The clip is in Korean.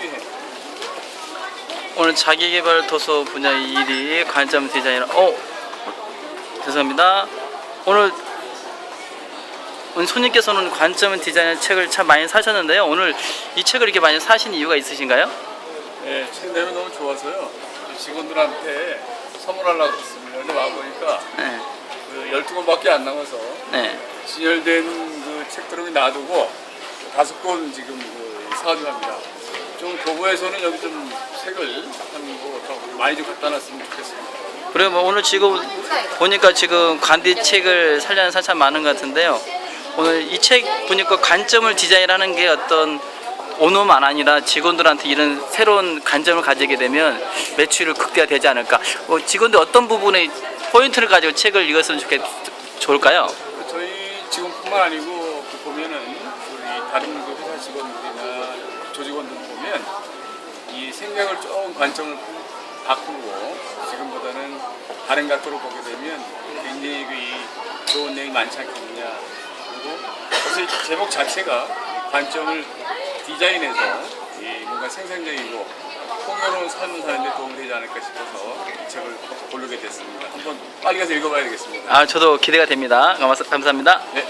취해. 오늘 자기개발 도서 분야 1위 관점 디자이너. 어, 죄송합니다. 오늘 오늘 손님께서는 관점 디자이너 책을 참 많이 사셨는데요. 오늘 이 책을 이렇게 많이 사신 이유가 있으신가요? 예, 책 내면 너무 좋아서요. 직원들한테 선물하려고 했습니다. 근데 와보니까 네, 그 12권밖에 안 남아서 네. 진열된 그 책들을 놔두고 다섯 권 지금 그 사가져갑니다. 좀 도보에서는 여기 좀 책을 한뭐더 많이 좀 갖다 놨으면 좋겠습니다. 그리고 뭐 오늘 지금 보니까 지금 관디 책을 살려는 사람 많은 것 같은데요. 오늘 이 책 보니까 관점을 디자인하는 게 어떤 오너만 아니라 직원들한테 이런 새로운 관점을 가지게 되면 매출을 극대화되지 않을까. 어, 직원들 어떤 부분에 포인트를 가지고 책을 읽었으면 좋겠 좋을까요? 그 저희 직원뿐만 아니고 그 보면은 우리 다른 그 회사 직원들이나 조직원들 보면 이 생각을 조금 관점을 바꾸고 지금보다는 다른 각도로 보게 되면 굉장히 그 좋은 내용이 많지 않겠느냐 그리고 이 제목 자체가 이 관점을 디자인해서 이 뭔가 생산적이고 풍요로운 삶을 사는데 도움이 되지 않을까 싶어서 이 책을 고르게 됐습니다. 한번 빨리 가서 읽어봐야 되겠습니다. 아 저도 기대가 됩니다. 감사- 감사합니다. 네.